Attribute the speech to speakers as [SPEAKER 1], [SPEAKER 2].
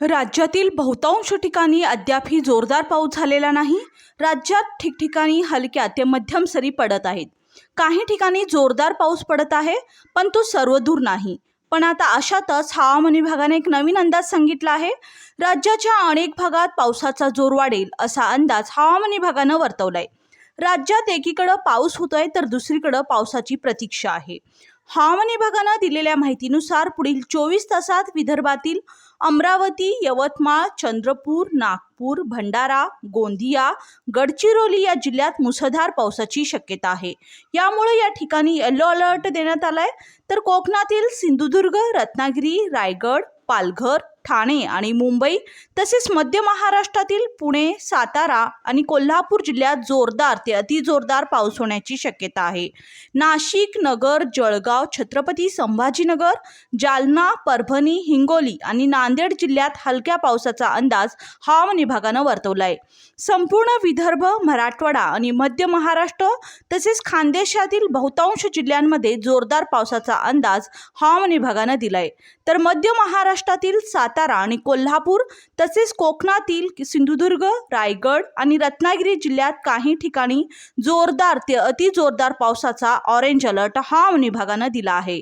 [SPEAKER 1] राज्यातील बहुतांश ठिकाणी अद्यापही जोरदार पाऊस झालेला नाही. राज्यात ठिकठिकाणी हलक्या ते मध्यम सरी पडत आहेत. काही ठिकाणी जोरदार पाऊस पडत आहे पण तो सर्वदूर नाही. पण आता अशातच हवामान विभागाने एक नवीन अंदाज सांगितला आहे. राज्याच्या अनेक भागात पावसाचा जोर वाढेल असा अंदाज हवामान विभागानं वर्तवलाय. राज्यात एकीकडं पाऊस होतोय तर दुसरीकडं पावसाची प्रतीक्षा आहे. हवामान विभागानं दिलेल्या माहितीनुसार पुढील चोवीस तासात विदर्भातील अमरावती यवतमाळ चंद्रपूर नागपूर भंडारा गोंदिया गडचिरोली या जिल्ह्यात मुसळधार पावसाची शक्यता आहे. यामुळे या ठिकाणी येलो अलर्ट देण्यात आलाय. तर कोकणातील सिंधुदुर्ग रत्नागिरी रायगड पालघर ठाणे आणि मुंबई तसेच मध्य महाराष्ट्रातील पुणे सातारा आणि कोल्हापूर जिल्ह्यात जोरदार ते अतिजोरदार पाऊस होण्याची शक्यता आहे. नाशिक नगर जळगाव छत्रपती संभाजीनगर जालना परभणी हिंगोली आणि नांदेड जिल्ह्यात हलक्या पावसाचा अंदाज हवामान विभागानं वर्तवला आहे संपूर्ण विदर्भ मराठवाडा आणि मध्य महाराष्ट्र तसेच खानदेशातील बहुतांश जिल्ह्यांमध्ये जोरदार पावसाचा अंदाज हवामान विभागानं दिलाय. तर मध्य महाराष्ट्रातील सात सातारा आणि कोल्हापूर तसेच कोकणातील सिंधुदुर्ग रायगड आणि रत्नागिरी जिल्ह्यात काही ठिकाणी जोरदार ते अतिजोरदार पावसाचा ऑरेंज अलर्ट हवामान विभागानं दिला आहे.